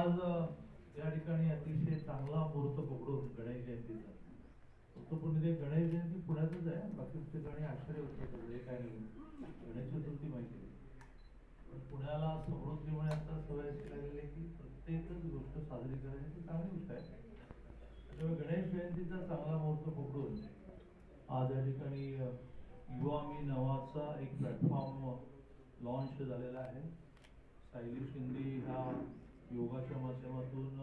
आज त्या ठिकाणी अतिशय चांगला मुहूर्त पकडून गणेश जयंतीचा फक्त पण गणेश जयंती पुण्यातच आहे बाकी ठिकाणी आश्चर्य होतं जे काय नाही गणेश चतुर्थी माहिती आहे. पण पुण्याला समृद्धी आता सवय अशी लागलेली आहे की प्रत्येकच गोष्ट साजरी करायची चांगली गोष्ट आहे. त्यामुळे गणेश जयंतीचा चांगला मुहूर्त पकडून आज या ठिकाणी युवा मी नावाचा एक प्लॅटफॉर्म लॉन्च झालेला आहे. सायली शिंदे ह्या योगाच्या माध्यमातून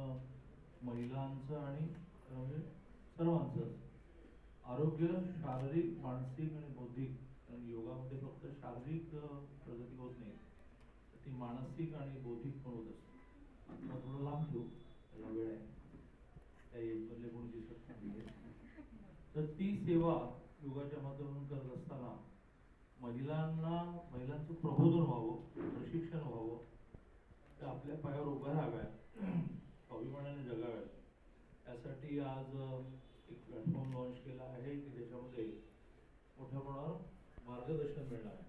महिलांचं आणि म्हणजे सर्वांचं आरोग्य शारीरिक मानसिक आणि बौद्धिक. कारण योगामध्ये फक्त शारीरिक प्रगती होत नाही. तर ती मानसिक आणि बौद्धिक पण होत असते. आता थोडं लांब ठेवू. त्याला वेळ आहे. त्या एजमधले कोणी दिसत नाही तर ती सेवा योगाच्या माध्यमातून करत असते महिलांना महिलांचं प्रबोधन व्हावं प्रशिक्षण व्हावं त्या आपल्या पायावर उभ्या राहाव्यात अभिमानाने जगाव्यात यासाठी आज एक प्लॅटफॉर्म लॉन्च केला आहे की ज्याच्यामध्ये मोठ्या प्रमाणावर मार्गदर्शन मिळणार आहे.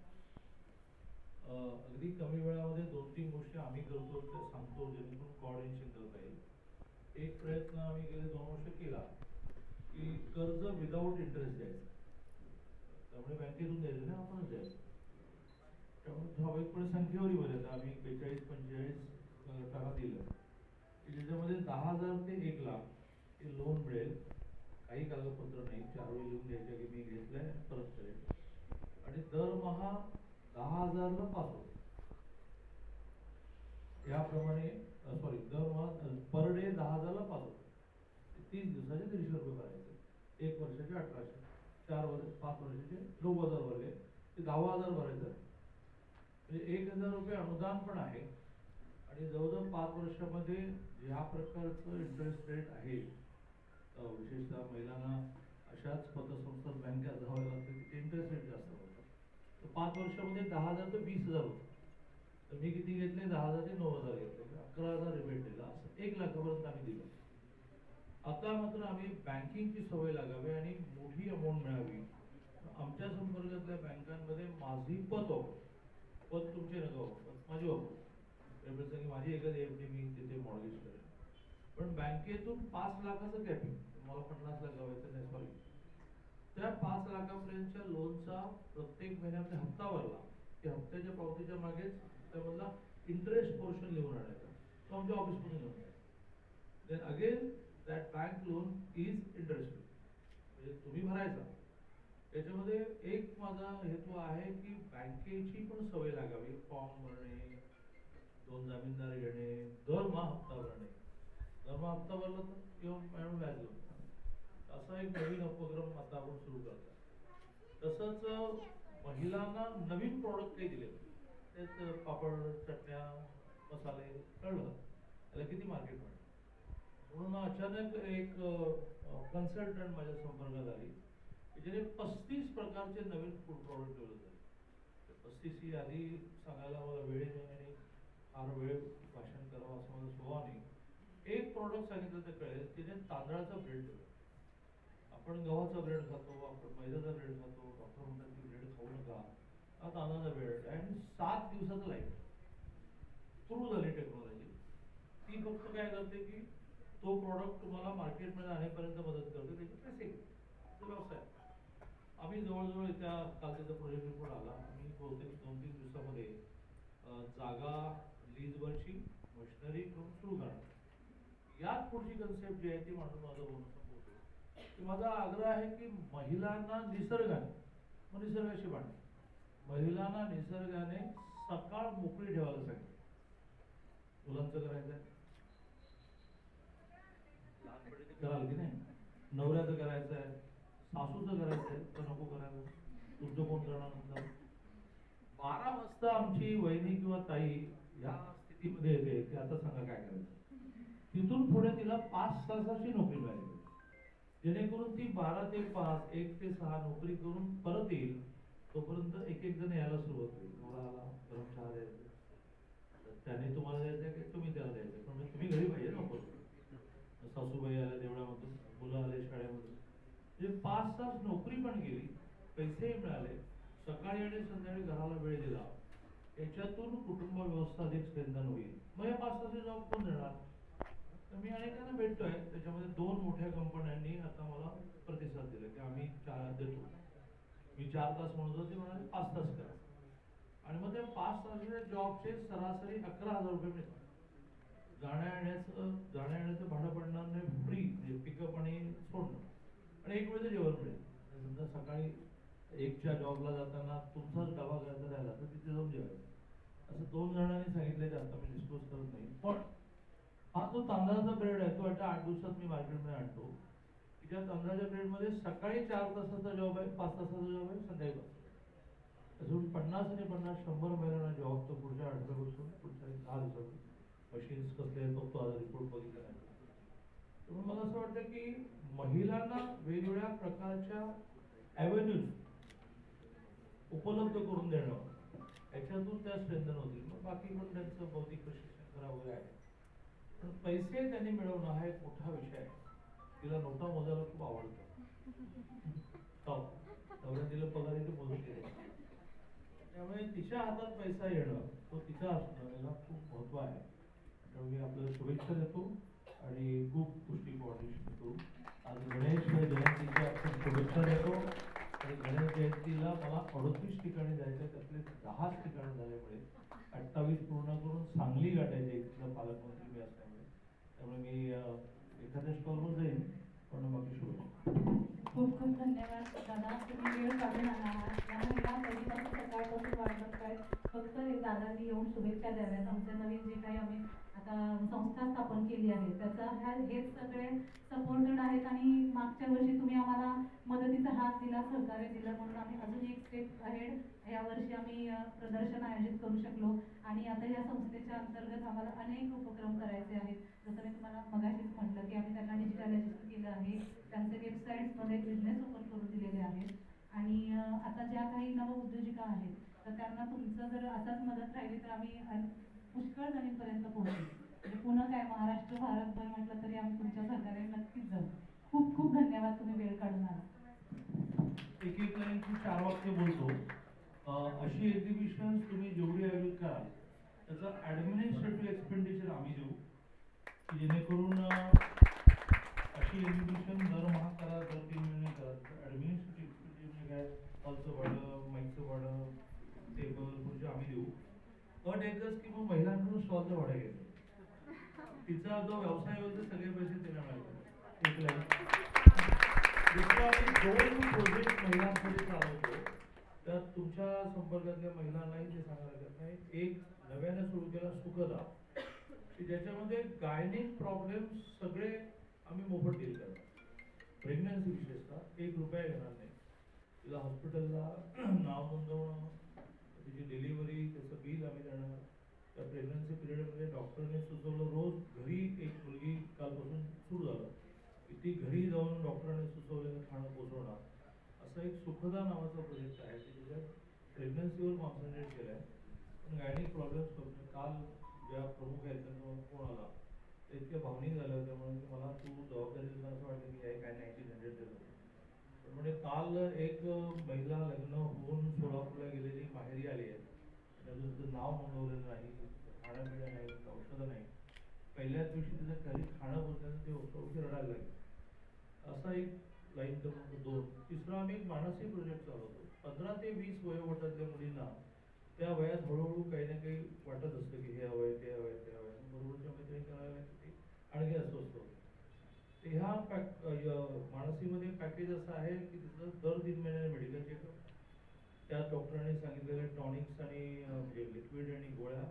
अगदी कमी वेळामध्ये दोन तीन गोष्टी आम्ही करतो त्या सांगतो जेणेकरून कॉर्डिनेशन करता येईल. एक प्रयत्न आम्ही गेले दोन वर्ष केला की कर्ज विदाऊट इंटरेस्ट द्यायचं. त्यामुळे बँकेतून द्यायचं नाही आपणच द्यायचं. त्यामुळे ठराविकपणे संख्येवर बरेच आम्ही बेचाळीस पंचेचाळीस त्याला दिलं. की ज्याच्यामध्ये दहा हजार ते एक लाख हे लोन मिळेल. काही कागदपत्र नाही. चार वेळी लिहून घ्यायचं की मी घेतलंय परत करेल. आणि दरमहा दहा हजारला पाच रुपये याप्रमाणे सॉरी दरमहा पर डे दहा हजारला पाच होतो तीस दिवसाचे दीडशे रुपये भरायचे. एक वर्षाचे अठराशे चार वर्ष पाच वर्षाचे नऊ हजार भरले. ते दहा हजार भरायचं. आहे. म्हणजे एक हजार रुपये अनुदान पण आहे. आणि जवळजवळ पाच वर्षामध्ये ह्या प्रकारचं इंटरेस्ट रेट आहे. विशेषतः महिलांना अशाच पतसंस्था बँकेत जावं लागतं तिथे इंटरेस्ट रेट जास्त होतं. तर पाच वर्षामध्ये दहा हजार ते वीस हजार होतं. तर मी किती घेतले? दहा हजार ते नऊ हजार घेतले. अकरा हजार रिबेट दिला. असं एक लाखापर्यंत आम्ही दिलं. आता मात्र आम्ही बँकिंगची सवय लागावी आणि मोठी अमाऊंट मिळावी. आमच्या संपर्कातल्या बँकांमध्ये माझी पत वापर पत तुमचे नका वापर पत माझी वापर प्रसंगी माझी एकच एफ डी मी तिथे मॉर्गेज करेल. पण बँकेतून पाच लाखाचं कॅपिंग मला पन्नास लाख लावायचं नाही सॉरी त्या पाच लाखापर्यंतच्या लोनचा प्रत्येक महिन्यामध्ये हप्ता भरला. की हप्त्याच्या पावतीच्या मागेच त्यामधला इंटरेस्ट पोर्शन लिहून आणायचा. तो आमच्या ऑफिसमधून घेऊन then again that bank loan is interest म्हणजे तुम्ही भरायचा. त्याच्यामध्ये एक माझा हेतू आहे की बँकेची पण सवय लागावी. फॉर्म भरणे दोन जामीनदार घेणे दरमहा हप्ता भरणे. दरमहा हप्ता भरला तर किंवा मॅडम व्याज घेऊन असा एक नवीन उपक्रम आता आपण सुरू करतो तसंच महिलांना नवीन प्रॉडक्ट काही दिले तेच पापड चटण्या मसाले कळलं त्याला किती मार्केट मिळेल? म्हणून अचानक एक कन्सल्टंट माझ्या संपर्कात आली की ज्याने पस्तीस प्रकारचे नवीन फूड प्रॉडक्ट डेव्हलप झाले पस्तीस ही आधी सांगायला मला वेळ नाही. आणि फार वेळ भाषण करावं असं मला स्वभाव नाही एक प्रॉडक्ट सांगितलं तर कळेल तिने तांदळाचा ब्रेड दिलं. आपण गव्हाचा ब्रेड खातो आपण मैद्याचा ब्रेड खातो डॉक्टर म्हणतात की ब्रेड खाऊ नका. हा तांदळाचा ब्रेड आणि सात दिवसाचं लाइट सुरू झाली टेक्नॉलॉजी ती फक्त काय करते की तो प्रॉडक्ट तुम्हाला मार्केटमध्ये आणेपर्यंत मदत करते. त्याची प्रेसिंग तो व्यवसाय. आम्ही जवळजवळ त्या काल त्याचा प्रोजेक्ट रिपोर्ट आला. आम्ही बहुतेक दोन तीन दिवसामध्ये जागा जागा वर्षी मशिनरी ठेवून सुरू करणार. यात पुढची कन्सेप्ट जी आहे ती म्हणून माझं बोलणं संपवतो. की माझा आग्रह आहे की महिलांना निसर्गाने मग निसर्गाशी भांडणे. महिलांना निसर्गाने सकाळ मोकळी ठेवायला सांगितलं. मुलांचं करायचं आहे. लहानपणी कराल की नाही? नवऱ्याचं करायचं आहे. सासूचं करायचं आहे. तर नको करायला. तुमचं कोण करणार नंतर बारा वाजता आमची वहिनी किंवा ताई या स्थितीमध्ये येते. ते आता सांगा काय करायचं. तिथून पुढे तिला पाच तासाची नोकरी मिळाली जेणेकरून ती बारा ते पाच एक ते सहा नोकरी करून परत येईल तोपर्यंत एक एक जण यायला सुरुवात होईल. मला आला गरम चहा द्यायचा त्याने तुम्हाला द्यायचं की तुम्ही त्याला द्यायचं पण म्हणजे तुम्ही घरी पाहिजे नको सासूबाई आल्या देवळामधून मुलं आले शाळेमधून म्हणजे पाच तास नोकरी पण गेली पैसेही मिळाले. सकाळी आणि संध्याकाळी घराला वेळ दिला. याच्यातून कुटुंब व्यवस्था अधिक स्ट्रेंथन होईल. मग या पाच तास जॉब कोण देणार? तर मी अनेकांना भेटतोय. त्याच्यामध्ये दोन मोठ्या कंपन्यांनी आता मला प्रतिसाद दिला. की आम्ही चार देतो. मी चार तास म्हणत होतो ते म्हणाले पाच तास करा. आणि मग त्या पाच तासाच्या जॉबचे सरासरी अकरा हजार रुपये मिळतात. जाण्या येण्याचं जाण्या येण्याचं भाडं पडणार नाही फ्री म्हणजे पिकअप आणि सोडणं. आणि एक वेळचं जेवण मिळेल. समजा सकाळी एकच्या जॉबला जाताना तुमचाच डबा करायचा राहिला तर तिथे जाऊन जेवायचं. असं दोन जणांनी सांगितले आता मी डिस्क्लोज करत नाही. पण हा जो तांदळाचा ब्रेड आहे तो आता आठ दिवसात मी मार्केटमध्ये आणतो. की त्या तांदळाच्या ब्रेडमध्ये सकाळी चार तासाचा जॉब आहे पाच तासाचा जॉब आहे संध्याकाळी पाच अजून पन्नास आणि पन्नास शंभर महिन्यांना जॉब तो पुढच्या आठवड्यापासून पुढच्या दहा दिवसात मशीन्स कसले आहेत बघतो आज रिपोर्ट बघितला नाही. तर मला असं वाटतं की महिलांना वेगवेगळ्या प्रकारच्या ॲव्हेन्यूज उपलब्ध करून देणं त्याच्यातून त्या स्ट्रेंथन होतील. मग बाकी पण त्यांचं बौद्धिक प्रशिक्षण करा वगैरे आहे. पण पैसे त्यांनी मिळवणं हा एक मोठा विषय आहे. तिला नोटा मोजायला खूप आवडतं. तिला पगारी ते मोजून दिले त्यामुळे तिच्या हातात पैसा येणं तो तिचा असणं याला खूप महत्त्व आहे. त्यामुळे मी आपल्याला शुभेच्छा देतो आणि खूप गोष्टी कोऑर्डिनेशन करू आज गणेश जयंतीच्या खूप शुभेच्छा देतो आणि गणेश जयंतीला मला अडतीस ठिकाणी जायचं आहे, त्यातले ठिकाणं झाल्यामुळे अठ्ठावीस पूर्ण करून सांगली गाठायचे इथलं पालकमंत्री मी असल्यामुळे. त्यामुळे मी एखाद्या स्टॉलवर जाईन पण बाकी शुभेच्छा खूप खूप धन्यवाद दादा. तुम्ही वेळ काढून आला आहात. सकाळपासून फक्त हे दादांनी येऊन शुभेच्छा द्याव्यात. आमच्या नवीन जे काही आम्ही आता संस्था स्थापन केली आहे त्याचा ह्या हेच सगळे सपोर्टेड आहेत आणि मागच्या वर्षी तुम्ही आम्हाला मदतीचा हात दिला सहकार्य दिलं म्हणून आम्ही अजून एक स्टेप अहेड या वर्षी आम्ही प्रदर्शन आयोजित करू शकलो आणि आता या संस्थेच्या अंतर्गत आम्हाला अनेक उपक्रम करायचे आहेत. जसं मी तुम्हाला मगाशीच म्हटलं की आम्ही त्यांना डिजिटलायझेशन केलं आहे. त्यांचे वेबसाईट्समध्ये बिझनेस ओपन करून दिलेले आहेत. आणि आता ज्या काही नवउद्योजिका आहेत तर त्यांना तुमचं जर असाच मदत राहिली तर आम्ही पुष्कळ जणींपर्यंत पोहोचू. म्हणजे पुन्हा काय महाराष्ट्र भारतभर म्हटलं तरी आम्ही तुमच्या सहकार्याने नक्कीच जाऊ. खूप खूप धन्यवाद तुम्ही वेळ काढून आला. एक एक चार वाक्य बोलतो. अशी एक्झिबिशन तुम्ही जेवढी आयोजित कराल त्याचं ॲडमिनिस्ट्रेटिव्ह एक्सपेंडिचर आम्ही देऊ. की जेणेकरून अशी एक्झिबिशन दरमहा करा दर तीन महिने करा ॲडमिनिस्ट्रेटिव्ह एक्सपेंडिचर म्हणजे काय? हॉलचं भाडं माईकचं भाडं टेबल खुर्ची आम्ही देऊ. अट एकच की मग महिलांकडून स्टॉलचं भाडं घ्यायचं तिचा जो व्यवसाय होईल ते सगळे पैसे तिला मिळतात. एक लाईन. दुसरं आम्ही दोन प्रोजेक्ट महिलांसाठी चालवतो त्यात तुमच्या संपर्कातल्या महिलांनाही ते सांगायला लागत नाही एक नव्याने सुरू केला सुखदा की ज्याच्यामध्ये गायनिक प्रॉब्लेम सगळे आम्ही मोफत डील करतो. प्रेग्नन्सी विशेषतः एक रुपया घेणार नाही. तिला हॉस्पिटलला नाव नोंदवणं तिची डिलिव्हरी त्याचं बिल आम्ही देणार. त्या प्रेग्नन्सी पिरियडमध्ये डॉक्टरने सुचवलं रोज घरी एक मुलगी कालपासून सुरू झालं. की ती घरी जाऊन डॉक्टरांनी सुचवलेलं खाणं पोचवणार असं एक सुखदा नावाचा प्रोजेक्ट आहे. प्रेग्नन्सीवर कॉन्सन्ट्रेट केलं आहे पण गायनिक प्रॉब्लेम्स करून काल ज्या प्रमुख आहेत त्यांचा कोण फोन आला ते इतक्या भावनिक झाले होते म्हणून मला तू जबाबदारी असं वाटलं की हे काय नाईन्टीन हंड्रेड दिलं तर म्हणजे काल एक महिला लग्न होऊन सोलापूरला गेलेली माहेरी आली आहे. त्याचं तिचं नाव नोंदवलेलं नाही खाणं नाही औषधं नाही. पहिल्याच दिवशी तिचं घरी खाणं बोलताना ते उठी रडायला लागली. असा एक लाईन क्रमांक दोन? तिसरा आम्ही एक मानसिक प्रोजेक्ट चालवतो पंधरा ते वीस वयोगटातल्या मुलींना त्या वयात हळूहळू काही ना काही वाटत असतं की हे हवंय ते हवंय ते हवंय. बरोबरच्या मैत्रिणी करायला लागते आणखी अस्वस्थ असतो. ते ह्या पॅक मानसीमध्ये पॅकेज असं आहे की तिथं दर तीन महिन्याने मेडिकल चेकअप त्यात डॉक्टरांनी सांगितलेले टॉनिक्स आणि म्हणजे लिक्विड आणि गोळ्या.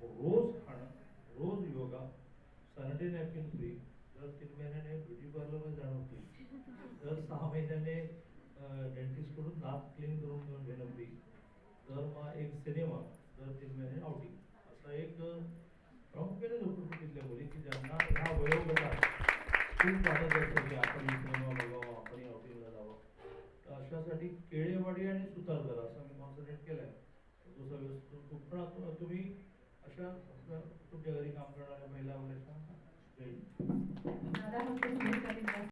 रोज खाणं रोज योगा सॅनिटरी नॅपकिन फ्री दर तीन महिन्याने ब्युटी पार्लरमध्ये जाणं दर सहा महिन्याने डेंटिस्टकडून दात क्लीन करून घेऊन घेणं होती दर मग एक सिनेमा दर तीन महिने आउटिंग असा एक प्रामुख्याने लोक तिथल्या मुली की ज्यांना ह्या वयोगटात खूप वाटत असतो की आपण सिनेमा बघावा आपण आउटिंगला जावं. तर अशासाठी केळेवाडी आणि सुतारदर असं मी कॉन्सन्ट्रेट केलं आहे तो सगळं खूप तुम्ही अशा तुमच्या घरी काम करणाऱ्या महिला वगैरे सांगा.